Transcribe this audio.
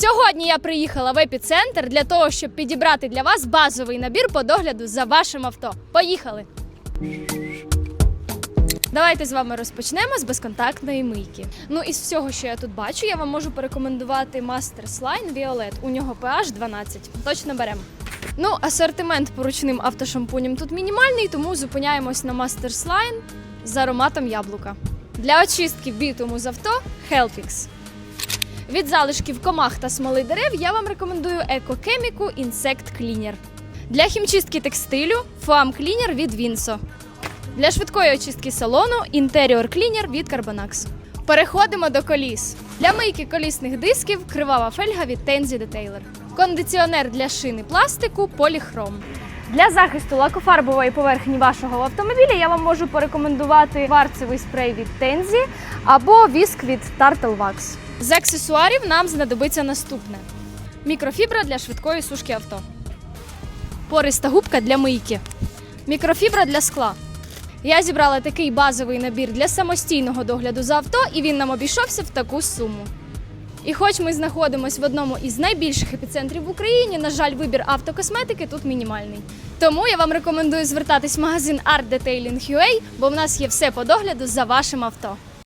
Сьогодні я приїхала в епіцентр для того, щоб підібрати для вас базовий набір по догляду за вашим авто. Поїхали! Давайте з вами розпочнемо з безконтактної мийки. Ну із всього, що я тут бачу, я вам можу порекомендувати Master Slime Violet. У нього pH 12. Точно беремо. Ну, асортимент по ручним автошампуням тут мінімальний, тому зупиняємось на Master Slime з ароматом яблука. Для очистки бітуму з авто Helpix. Від залишків комах та смоли дерев я вам рекомендую Eco-Chemical Insect Cleaner. Для хімчистки текстилю Foam Cleaner від Vinso. Для швидкої очистки салону Interior Cleaner від Carbonax. Переходимо до коліс. Для мийки колісних дисків кривава фельга від Tenzi Detailer. Кондиціонер для шини пластику Polychrome. Для захисту лакофарбової поверхні вашого автомобіля я вам можу порекомендувати варцевий спрей від Tenzi або віск від Turtle Wax. З аксесуарів нам знадобиться наступне: мікрофібра для швидкої сушки авто, пориста губка для мийки, мікрофібра для скла. Я зібрала такий базовий набір для самостійного догляду за авто, і він нам обійшовся в таку суму. І хоч ми знаходимося в одному із найбільших епіцентрів в Україні, на жаль, вибір автокосметики тут мінімальний. Тому я вам рекомендую звертатись в магазин Art Detailing UA, бо в нас є все по догляду за вашим авто.